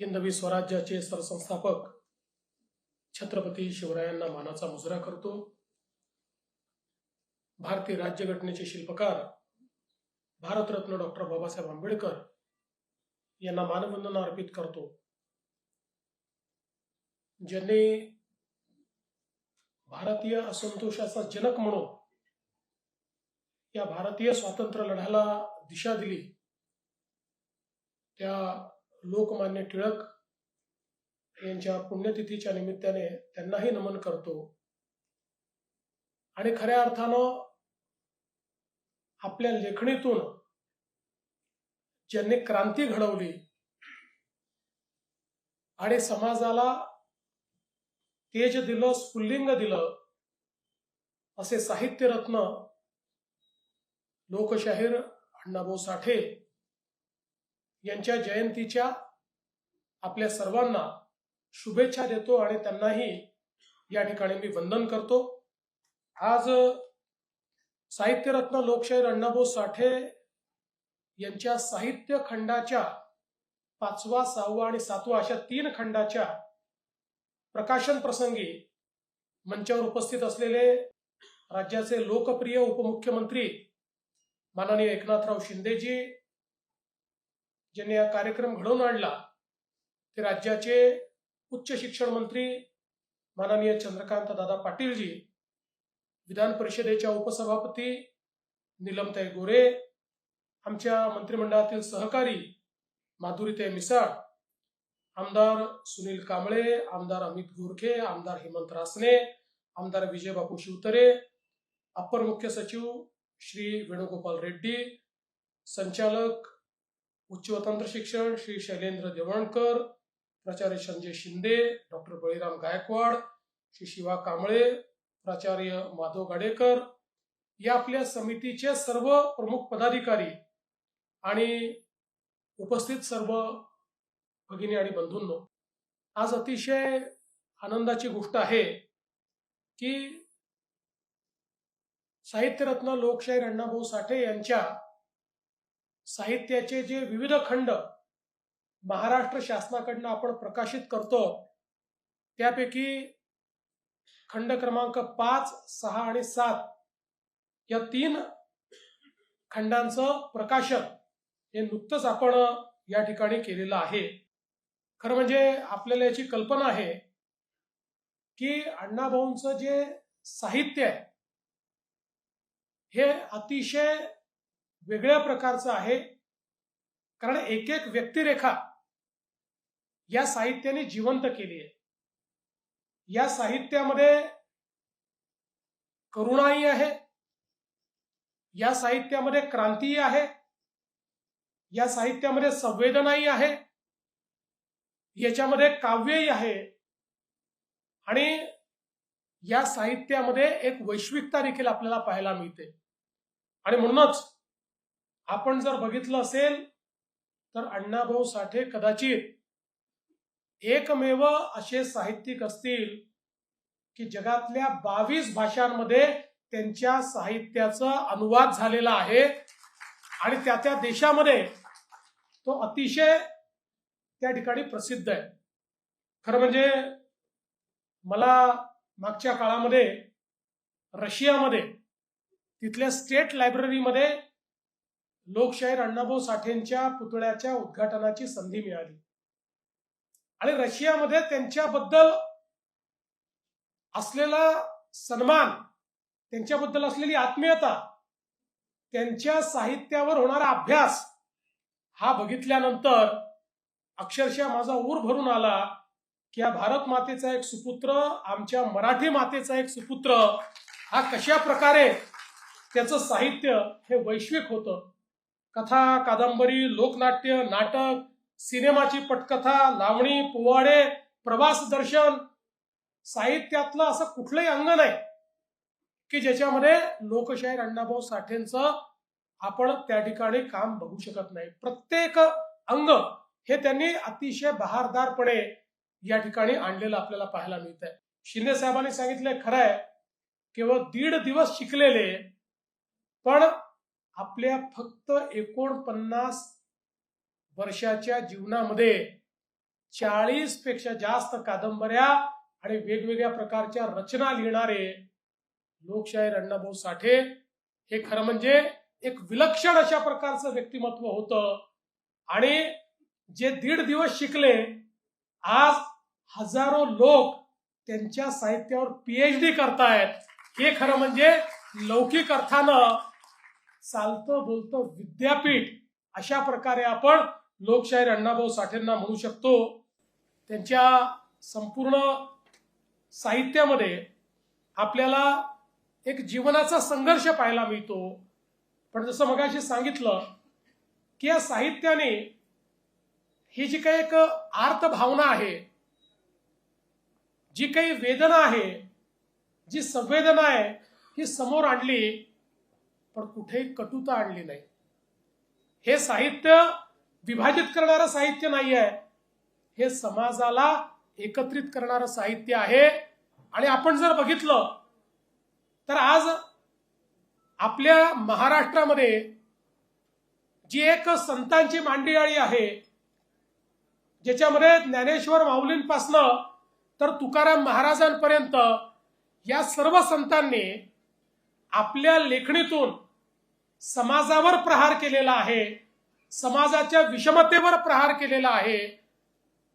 हिंदवी स्वराज्याचे सरसंस्थापक छत्रपती शिवरायांना मानाचा मुजरा करतो. भारतीय राज्यघटनेचे शिल्पकार भारतरत्न डॉक्टर बाबासाहेब आंबेडकर यांना मानवंदना अर्पित करतो. ज्यांनी भारतीय असंतोषाचा जनक म्हणून या भारतीय स्वातंत्र्य लढ्याला दिशा दिली त्या लोकमान्य टिळक यांच्या पुण्यतिथीच्या निमित्ताने त्यांनाही नमन करतो. आणि खऱ्या अर्थानं आपल्या लेखणीतून ज्यांनी क्रांती घडवली आणि समाजाला तेज दिलं स्फुल्लिंग दिलं असे साहित्यरत्न लोकशाहीर अण्णाभाऊ साठे यांच्या जयंतीच्या आपल्या सर्वांना शुभेच्छा देतो आणि त्यांनाही या ठिकाणी मी वंदन करतो. आज साहित्यरत्न लोकशाहीर अण्णाभाऊ साठे यांच्या साहित्य खंडाच्या पाचवा सहावा आणि सातवा अशा तीन खंडाच्या प्रकाशन प्रसंगी मंचावर उपस्थित असलेले राज्याचे लोकप्रिय उपमुख्यमंत्री माननीय एकनाथराव शिंदेजी ज्यांनी हा कार्यक्रम घडवून आणला ते राज्याचे उच्च शिक्षण मंत्री माननीय चंद्रकांत दादा पाटीलजी विधान परिषदेच्या उपसभापती निलमताई गोरे आमच्या मंत्रिमंडळातील सहकारी माधुरीताई मिसाळ आमदार सुनील कांबळे आमदार अमित गोरखे आमदार हेमंत रासने आमदार विजयबापू शिवतरे अप्पर मुख्य सचिव श्री वेणुगोपाल रेड्डी संचालक उच्च व तंत्र शिक्षण श्री शैलेंद्र देवणकर प्राचार्य संजय शिंदे डॉक्टर बळीराम गायकवाड श्री शिवा कांबळे प्राचार्य माधव गाडेकर या आपल्या समितीचे सर्व प्रमुख पदाधिकारी आणि उपस्थित सर्व भगिनी आणि बंधूंनो आज अतिशय आनंदाची गोष्ट आहे की साहित्यरत्न लोकशाहीर अण्णाभाऊ साठे यांच्या साहित्याचे जे विविध खंड महाराष्ट्र शासनाकडनं आपण प्रकाशित करतो त्यापैकी खंड क्रमांक पाच सहा आणि सात या तीन खंडांचं प्रकाशन हे नुकतंच आपण या ठिकाणी केलेलं आहे. खरं म्हणजे आपल्याला याची कल्पना आहे की अण्णाभाऊंचं जे साहित्य आहे हे अतिशय वेगळ्या प्रकारचं आहे. कारण एक एक व्यक्तिरेखा या साहित्याने जिवंत केली आहे. या साहित्यामध्ये करुणाही आहे. या साहित्यामध्ये क्रांतीही आहे. या साहित्यामध्ये संवेदनाही आहे. याच्यामध्ये काव्यही आहे. आणि या साहित्यामध्ये एक वैश्विकता देखील आपल्याला पाहायला मिळते. आणि म्हणूनच आपण जर बघितलं असेल तर अण्णाभाऊ साठे कदाचित एकमेव असे साहित्यिक असतील की जगातल्या बावीस भाषांमध्ये त्यांच्या साहित्याचा अनुवाद झालेला आहे आणि त्या त्या देशामध्ये तो अतिशय त्या ठिकाणी प्रसिद्ध आहे. खरं म्हणजे मला मागच्या काळामध्ये रशियामध्ये तिथल्या स्टेट लायब्ररीमध्ये लोकशाहीर अण्णाभाऊ साठेंच्या पुतळ्याच्या उद्घाटनाची संधी मिळाली. आणि रशियामध्ये त्यांच्याबद्दल असलेला सन्मान त्यांच्याबद्दल असलेली आत्मीयता त्यांच्या साहित्यावर होणारा अभ्यास हा बघितल्यानंतर अक्षरशः माझा ऊर भरून आला की या भारत मातेचा एक सुपुत्र आमच्या मराठी मातेचा एक सुपुत्र हा कशा प्रकारे त्याचं साहित्य हे वैश्विक होतं. कथा कादंबरी लोकनाट्य नाटक सिनेमाची पटकथा लावणी पोवाडे प्रवास दर्शन साहित्यातलं असं कुठलंही अंग नाही की ज्याच्यामध्ये लोकशाहीर अण्णाभाऊ साठेंचं आपण त्या ठिकाणी काम बघू शकत नाही. प्रत्येक अंग हे त्यांनी अतिशय बहारदारपणे या ठिकाणी आणलेलं आपल्याला पाहायला मिळत आहे शिंदे साहेबांनी सांगितलंय खरं आहे केवळ दीड दिवस शिकलेले पण आपल्या फक्त एकोणपन्नास वर्षाच्या जीवनामध्ये चाळीसपेक्षा जास्त कादंबऱ्या आणि वेगवेगळ्या प्रकारच्या रचना लिहिणारे लोकशाहीर अण्णाभाऊ साठे हे खरं म्हणजे एक विलक्षण अशा प्रकारचं व्यक्तिमत्व होतं. आणि जे दीड दिवस शिकले आज हजारो लोक त्यांच्या साहित्यावर पीएचडी करतायत. हे खरं म्हणजे लौकिक अर्थानं चालतं बोलतं विद्यापीठ अशा प्रकारे आपण लोकशाहीर अण्णाभाऊ साठेंना म्हणू शकतो. त्यांच्या संपूर्ण साहित्यामध्ये आपल्याला एक जीवनाचा संघर्ष पाहायला मिळतो. पण जसं मगाशी सांगितलं की या साहित्याने ही जी काही एक आर्त भावना आहे जी काही वेदना आहे जी संवेदना आहे ही समोर आणली पण कुठेही कटुता आणली नाही. हे साहित्य विभाजित करणारं साहित्य नाही आहे हे समाजाला एकत्रित करणारं साहित्य आहे. आणि आपण जर बघितलं तर आज आपल्या महाराष्ट्रामध्ये जी एक संतांची मांडियाळी आहे ज्याच्यामध्ये ज्ञानेश्वर माऊलींपासनं तर तुकाराम महाराजांपर्यंत या सर्व संतांनी आपल्या लेखणीतून समाजावर प्रहार केलेला आहे समाजाच्या विषमतेवर प्रहार केलेला आहे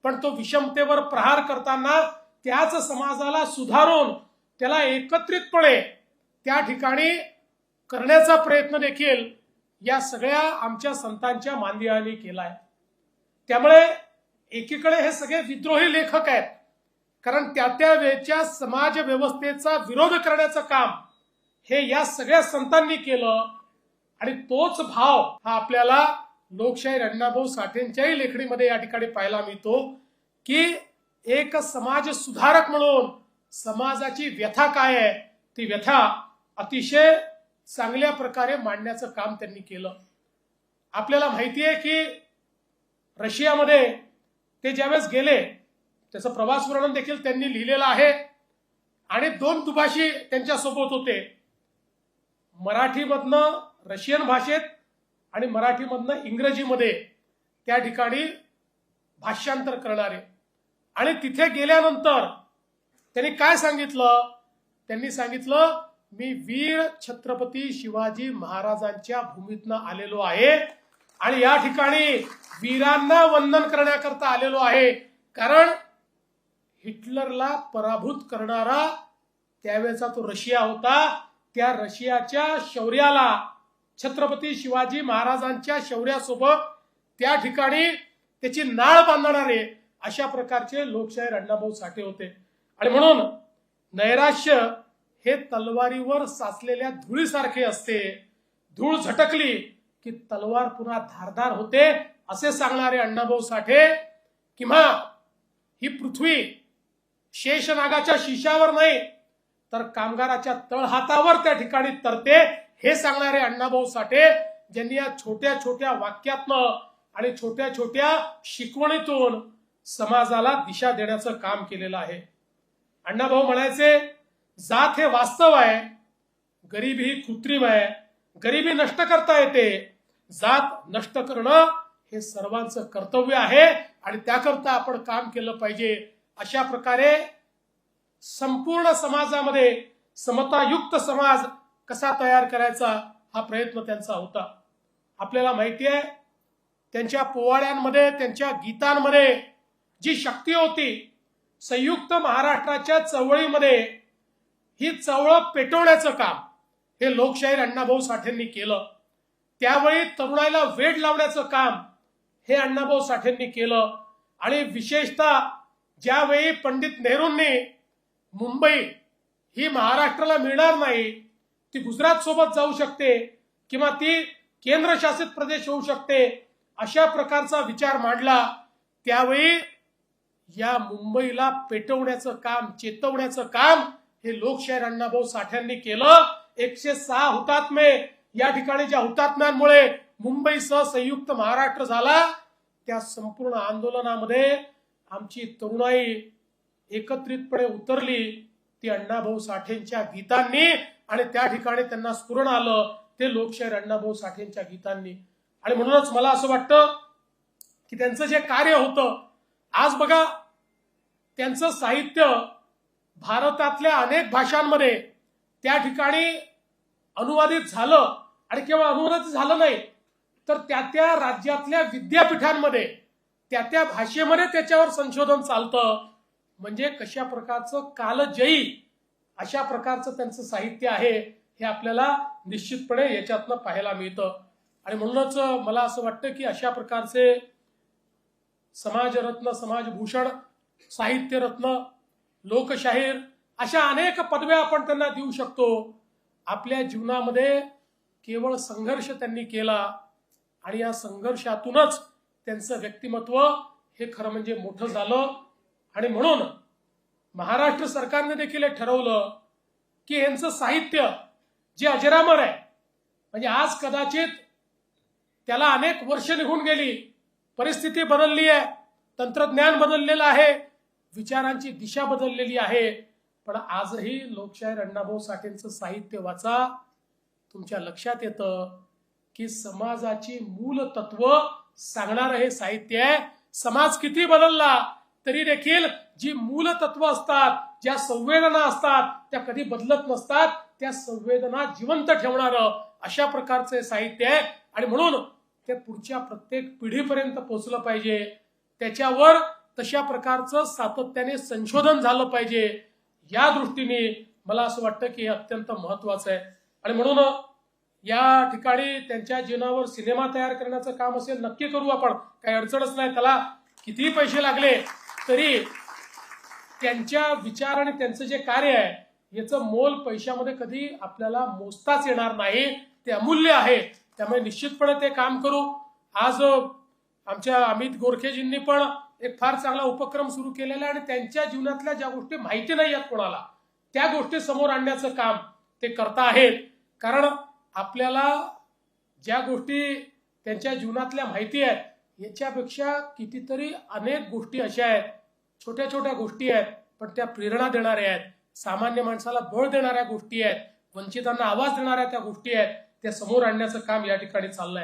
पण तो विषमतेवर प्रहार करताना त्याच समाजाला सुधारून त्याला एकत्रितपणे त्या ठिकाणी करण्याचा प्रयत्न देखील या सगळ्या आमच्या संतांच्या मांदियाळी केलाय. त्यामुळे एकीकडे हे सगळे विद्रोही लेखक आहेत कारण त्या त्या वेळच्या समाज व्यवस्थेचा विरोध करण्याचं काम हे या सगळ्या संतांनी केलं आणि तोच भाव हा आपल्याला लोकशाहीर अण्णाभाऊ साठेंच्याही लेखणीमध्ये या ठिकाणी पाहायला मिळतो की एक समाज सुधारक म्हणून समाजाची व्यथा काय आहे ती व्यथा अतिशय चांगल्या प्रकारे मांडण्याचं काम त्यांनी केलं. आपल्याला माहिती आहे की रशियामध्ये ते ज्यावेळेस गेले त्याचं प्रवास वर्णन देखील त्यांनी लिहिलेलं आहे आणि दोन दुभाषी त्यांच्यासोबत होते. मराठीमधनं रशियन भाषेत आणि मराठीमधनं इंग्रजीमध्ये त्या ठिकाणी भाष्यांतर करणारे. आणि तिथे गेल्यानंतर त्यांनी काय सांगितलं? त्यांनी सांगितलं मी वीर छत्रपती शिवाजी महाराजांच्या भूमीतनं आलेलो आहे आणि या ठिकाणी वीरांना वंदन करण्याकरता आलेलो आहे. कारण हिटलरला पराभूत करणारा त्यावेळेचा तो रशिया होता. त्या रशियाच्या शौर्याला छत्रपती शिवाजी महाराजांच्या शौर्यासोबत त्या ठिकाणी त्याची नाळ बांधणारे अशा प्रकारचे लोकशाहीर अण्णाभाऊ साठे होते. आणि म्हणून नैराश्य हे तलवारीवर साचलेल्या धुळीसारखे असते. धूळ झटकली की तलवार पुन्हा धारदार होते असे सांगणारे अण्णाभाऊ साठे किंवा ही पृथ्वी शेषनागाच्या शिशावर नाही तर कामगाराच्या तळहातावर त्या ठिकाणी तरते हे सांगणारे अण्णाभाऊ साठे ज्यांनी या छोट्या छोट्या वाक्यातनं आणि छोट्या छोट्या शिकवणीतून समाजाला दिशा देण्याचं काम केलेलं आहे. अण्णाभाऊ म्हणायचे जात हे वास्तव आहे गरिबी ही कृत्रिम आहे गरिबी नष्ट करता येते जात नष्ट करणं हे सर्वांचं कर्तव्य आहे आणि त्याकरता आपण काम केलं पाहिजे. अशा प्रकारे संपूर्ण समाजामध्ये समतायुक्त समाज कसा तयार करायचा हा प्रयत्न त्यांचा होता. आपल्याला माहिती आहे त्यांच्या पोवाड्यांमध्ये त्यांच्या गीतांमध्ये जी शक्ती होती संयुक्त महाराष्ट्राच्या चळवळीमध्ये ही चळवळ पेटवण्याचं काम हे लोकशाहीर अण्णाभाऊ साठेंनी केलं. त्यावेळी तरुणाईला वेड लावण्याचं काम हे अण्णाभाऊ साठेंनी केलं. आणि विशेषतः ज्यावेळी पंडित नेहरूंनी मुंबई ही महाराष्ट्राला मिळणार नाही ती गुजरात सोबत जाऊ शकते किंवा ती केंद्रशासित प्रदेश होऊ शकते अशा प्रकारचा विचार मांडला. त्यावेळी या मुंबईला पेटवण्याचं काम चेतवण्याचं काम हे लोकशाहीर अण्णाभाऊ साठ्यांनी केलं. एकशे सहा हुतात्मे या ठिकाणी ज्या हुतात्म्यांमुळे मुंबईसह संयुक्त महाराष्ट्र झाला त्या संपूर्ण आंदोलनामध्ये आमची तरुणाई एकत्रितपणे उतरली. ती अण्णाभाऊ साठेंच्या गीतांनी आणि त्या ठिकाणी त्यांना स्फुरण आलं ते लोकशाहीर अण्णाभाऊ साठेंच्या गीतांनी. आणि म्हणूनच मला असं वाटतं की त्यांचं जे कार्य होतं आज बघा त्यांचं साहित्य भारतातल्या अनेक भाषांमध्ये त्या ठिकाणी अनुवादित झालं आणि केवळ अनुवादित झालं नाही तर त्या त्या राज्यातल्या विद्यापीठांमध्ये त्या त्या भाषेमध्ये त्याच्यावर संशोधन चालतं. म्हणजे कशा प्रकारचं कालजयी अशा प्रकारचं त्यांचं साहित्य आहे हे आपल्याला निश्चितपणे याच्यातनं पाहायला मिळतं. आणि म्हणूनच मला असं वाटतं की अशा प्रकारचे समाजरत्न समाजभूषण साहित्यरत्न लोकशाहीर अशा अनेक पदव्या आपण त्यांना देऊ शकतो. आपल्या जीवनामध्ये केवळ संघर्ष त्यांनी केला आणि या संघर्षातूनच त्यांचं व्यक्तिमत्व हे खरं म्हणजे मोठं झालं. आणि म्हणून महाराष्ट्र सरकारने देखील हे ठरवलं की यांचं साहित्य जे अजरामर आहे म्हणजे आज कदाचित त्याला अनेक वर्ष निघून गेली परिस्थिती बदलली आहे तंत्रज्ञान बदललेलं आहे विचारांची दिशा बदललेली आहे पण आजही लोकशाहीर अण्णाभाऊ साठेंचं साहित्य वाचा तुमच्या लक्षात येतं की समाजाची मूल तत्व सांगणारं हे साहित्य आहे. समाज किती बदलला तरी देखील जी मूल तत्व असतात ज्या संवेदना असतात त्या कधी बदलत नसतात त्या संवेदना जिवंत ठेवणारं अशा प्रकारचे साहित्य आहे. आणि म्हणून ते पुढच्या प्रत्येक पिढीपर्यंत पोहोचलं पाहिजे. त्याच्यावर तशा प्रकारचं सातत्याने संशोधन झालं पाहिजे. या दृष्टीने मला असं वाटतं की हे अत्यंत महत्वाचं आहे. आणि म्हणून या ठिकाणी त्यांच्या जीवनावर सिनेमा तयार करण्याचं काम असेल नक्की करू आपण. काही अडचणच नाही. त्याला कितीही पैसे लागले तरी त्यांच्या विचार आणि त्यांचं जे कार्य आहे याचं मोल पैशामध्ये कधी आपल्याला मोजताच येणार नाही. ते अमूल्य आहे. त्यामुळे निश्चितपणे ते काम करू. आज आमच्या अमित गोरखेजींनी पण एक फार चांगला उपक्रम सुरू केलेला आहे आणि त्यांच्या जीवनातल्या ज्या गोष्टी माहिती नाही आहेत कोणाला त्या गोष्टी समोर आणण्याचं काम ते करता आहेत. कारण आपल्याला ज्या गोष्टी त्यांच्या जीवनातल्या माहिती आहेत याच्यापेक्षा कितीतरी अनेक गोष्टी अशा आहेत छोट्या छोट्या गोष्टी आहेत पण त्या प्रेरणा देणाऱ्या आहेत. सामान्य माणसाला बळ देणाऱ्या गोष्टी आहेत वंचितांना आवाज देणाऱ्या त्या गोष्टी आहेत त्या समोर आणण्याचं काम या ठिकाणी चाललंय.